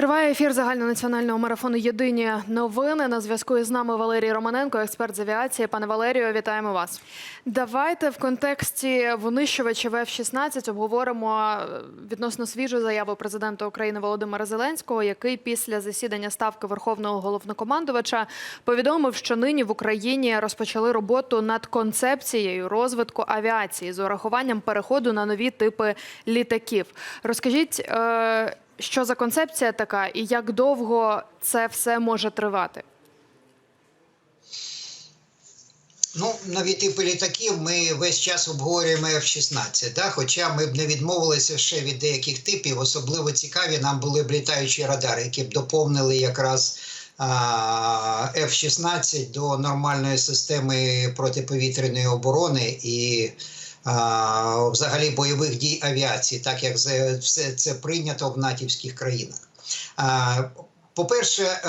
Триває ефір загальнонаціонального марафону Єдині новини. На зв'язку із нами Валерій Романенко, експерт з авіації. Пане Валерію, вітаємо вас. Давайте в контексті винищувачів F-16 обговоримо е, відносно свіжу заяву президента України Володимира Зеленського, який після засідання ставки Верховного головнокомандувача повідомив, що нині в Україні розпочали роботу над концепцією розвитку авіації з урахуванням переходу на нові типи літаків. Розкажіть. Що за концепція така, і як довго це все може тривати? Ну, нові типи літаків ми весь час обговорюємо F-16, да? хоча ми б не відмовилися ще від деяких типів. Особливо цікаві нам були б літаючі радари, які б доповнили якраз а, F-16 до нормальної системи протиповітряної оборони і взагалі бойових дій авіації, так як все це прийнято в натівських країнах. По-перше, е,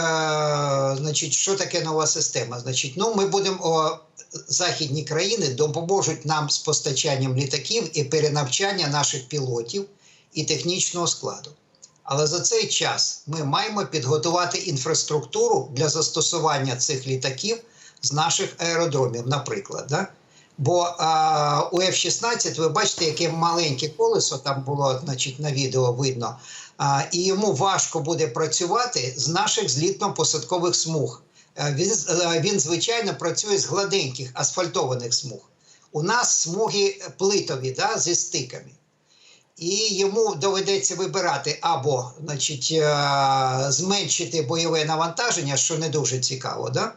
значить, що таке нова система? Значить, ну ми будемо західні країни допоможуть нам з постачанням літаків і перенавчання наших пілотів і технічного складу. Але за цей час ми маємо підготувати інфраструктуру для застосування цих літаків з наших аеродромів, наприклад. Да? Бо а, у F-16 ви бачите, яке маленьке колесо там було, значить, на відео видно. А, і йому важко буде працювати з наших злітно-посадкових смуг. Е, Він, е, він, звичайно, працює з гладеньких асфальтованих смуг. У нас смуги плитові да, зі стиками. І йому доведеться вибирати або значить, е, зменшити бойове навантаження, що не дуже цікаво, да?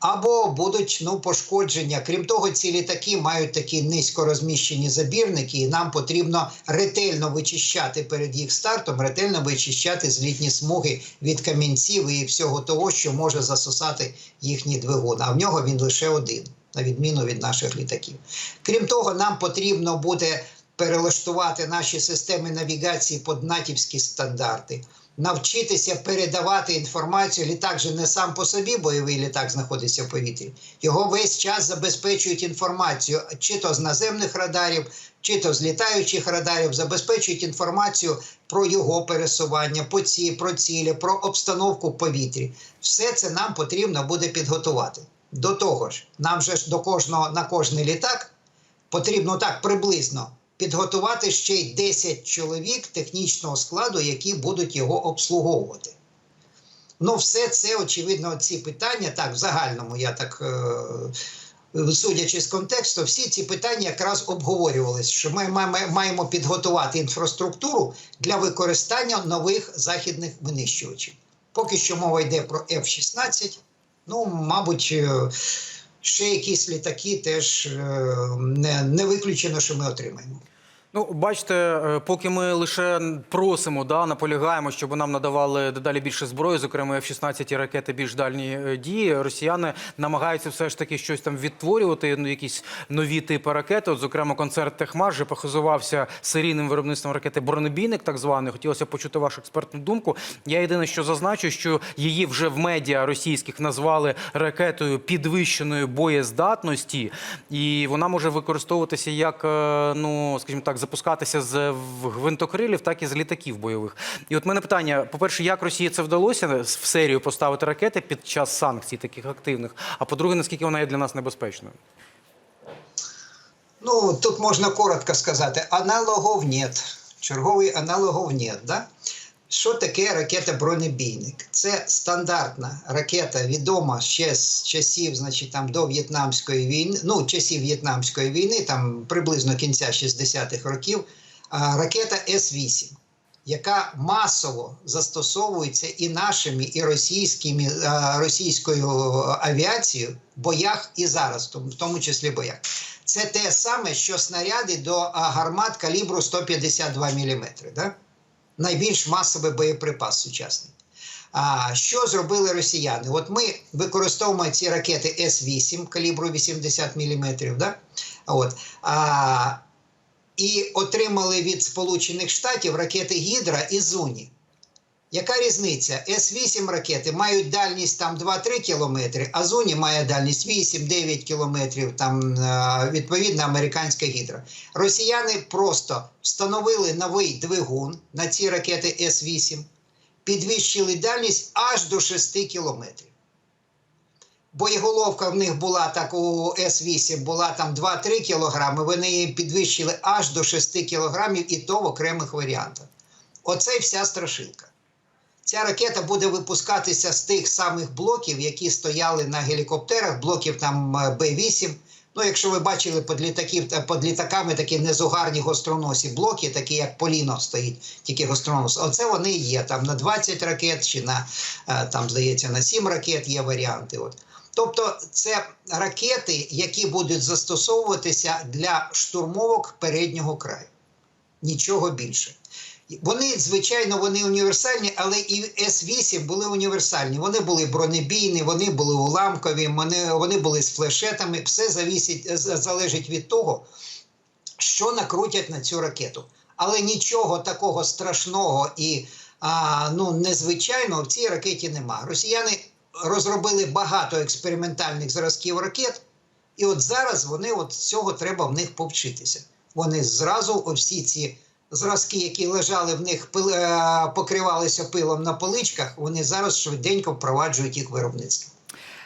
Або будуть ну, пошкодження. Крім того, ці літаки мають такі низько розміщені забірники, і нам потрібно ретельно вичищати перед їх стартом, ретельно вичищати злітні смуги від камінців і всього того, що може засосати їхній двигун. А в нього він лише один, на відміну від наших літаків. Крім того, нам потрібно буде перелаштувати наші системи навігації під натівські стандарти навчитися передавати інформацію. Літак же не сам по собі бойовий літак знаходиться в повітрі. Його весь час забезпечують інформацію, чи то з наземних радарів, чи то з літаючих радарів, забезпечують інформацію про його пересування, по ці, про цілі, про обстановку в повітрі. Все це нам потрібно буде підготувати. До того ж, нам же ж до кожного на кожний літак потрібно так приблизно підготувати ще й 10 чоловік технічного складу, які будуть його обслуговувати. Ну, все це, очевидно, ці питання, так, в загальному, я так, е, судячи з контексту, всі ці питання якраз обговорювалися, що ми маємо підготувати інфраструктуру для використання нових західних винищувачів. Поки що мова йде про F-16, ну, мабуть. Ще якісь літаки теж е, не, не виключено, що ми отримаємо. Ну, бачите, е, поки ми лише просимо, да, наполягаємо, щоб нам надавали дедалі більше зброї, зокрема F-16 і ракети більш дальні е, дії. Росіяни намагаються все ж таки щось там відтворювати, ну якісь нові типи ракет. От, зокрема, концерт Техмаш вже похизувався серійним виробництвом ракети бронебійник, так званий. Хотілося почути вашу експертну думку. Я єдине, що зазначу, що її вже в медіа російських назвали ракетою підвищеної боєздатності, і вона може використовуватися як, е, ну скажімо так запускатися з гвинтокрилів, так і з літаків бойових. І от мене питання: по-перше, як Росії це вдалося в серію поставити ракети під час санкцій таких активних? А по-друге, наскільки вона є для нас небезпечною? Ну, тут можна коротко сказати: аналогов нет. Черговий аналогов нет. Да? Що таке ракета бронебійник? Це стандартна ракета, відома ще з часів, значить, там до В'єтнамської війни, ну, часів В'єтнамської війни, там приблизно кінця 60-х років, ракета С-8, яка масово застосовується і нашими, і російськими, російською авіацією в боях і зараз, в тому числі боях. Це те саме, що снаряди до гармат калібру 152 мм. Да? Найбільш масовий боєприпас сучасний. А що зробили росіяни? От ми використовуємо ці ракети С-8 калібру 80 мм, да? От, а, і отримали від Сполучених Штатів ракети Гідра і Зуні. Яка різниця? С-8 ракети мають дальність там 2-3 кілометри, а Зуні має дальність 8-9 кілометрів, там відповідно американська гідра. Росіяни просто встановили новий двигун на ці ракети С-8, підвищили дальність аж до 6 кілометрів. Боєголовка в них була так у С-8, була там 2-3 кілограми, вони її підвищили аж до 6 кілограмів і то в окремих варіантах. Оце вся страшилка. Ця ракета буде випускатися з тих самих блоків, які стояли на гелікоптерах, блоків там е, Б-8. Ну, якщо ви бачили під, літаків, та- під літаками такі незугарні гостроносі блоки, такі як Поліно стоїть, тільки гостронос. Оце вони є. Там на 20 ракет чи на е, там, здається, на 7 ракет є варіанти. От. Тобто, це ракети, які будуть застосовуватися для штурмовок переднього краю. Нічого більше. Вони, звичайно, вони універсальні, але і С-8 були універсальні. Вони були бронебійні, вони були уламкові, вони, вони були з флешетами. Все завісить, залежить від того, що накрутять на цю ракету. Але нічого такого страшного і а, ну, незвичайного в цій ракеті нема. Росіяни розробили багато експериментальних зразків ракет, і от зараз вони от цього треба в них повчитися. Вони зразу всі ці зразки, які лежали в них, пил- е, покривалися пилом на поличках, вони зараз швиденько впроваджують їх виробництво.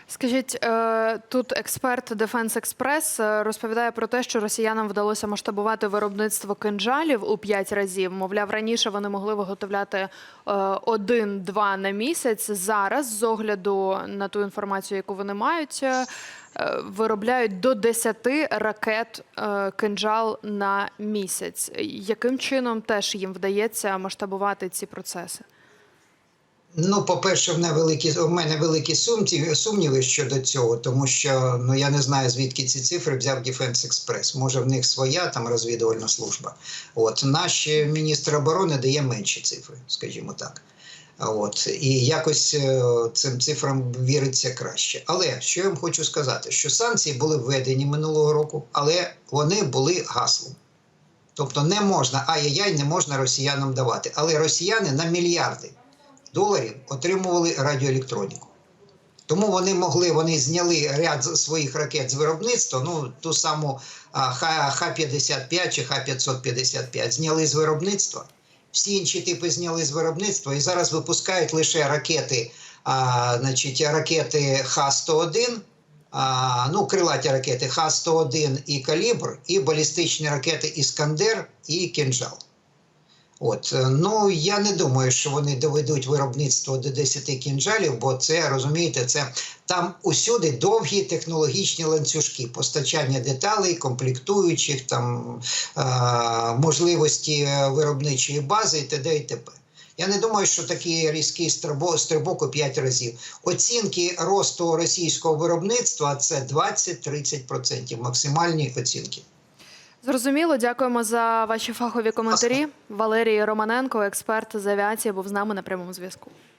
Скажіть, е, тут експерт Defense Express е, розповідає про те, що росіянам вдалося масштабувати виробництво кинджалів у п'ять разів. Мовляв, раніше вони могли виготовляти один-два на місяць. Зараз, з огляду на ту інформацію, яку вони мають, виробляють до 10 ракет кинжал кинджал на місяць. Яким чином теж їм вдається масштабувати ці процеси? Ну, по-перше, в мене великі в мене великі сумніви, сумніви щодо цього, тому що ну я не знаю звідки ці цифри взяв Defense Express. Може, в них своя там розвідувальна служба. От наш міністр оборони дає менші цифри, скажімо так. От і якось е, цим цифрам віриться краще. Але що я вам хочу сказати, що санкції були введені минулого року, але вони були гаслом. Тобто не можна, ай-яй-яй, не можна росіянам давати. Але росіяни на мільярди доларів отримували радіоелектроніку. Тому вони могли, вони зняли ряд своїх ракет з виробництва, ну ту саму Х- Х-55 чи Х-555 зняли з виробництва. Всі інші типи зняли з виробництва і зараз випускають лише ракети, а, значить, ракети Х-101, а, ну, крилаті ракети Х-101 і Калібр, і балістичні ракети Іскандер і Кінжал. От е, ну я не думаю, що вони доведуть виробництво до 10 кінжалів, бо це розумієте, це там усюди довгі технологічні ланцюжки, постачання деталей, комплектуючих, там е, можливості е, виробничої бази і т.д. і т.п. Я не думаю, що такий різкий стрибок, у 5 разів. Оцінки росту російського виробництва це 20-30%, максимальні оцінки. Зрозуміло, дякуємо за ваші фахові коментарі. Валерій Романенко, експерт з авіації, був з нами на прямому зв'язку.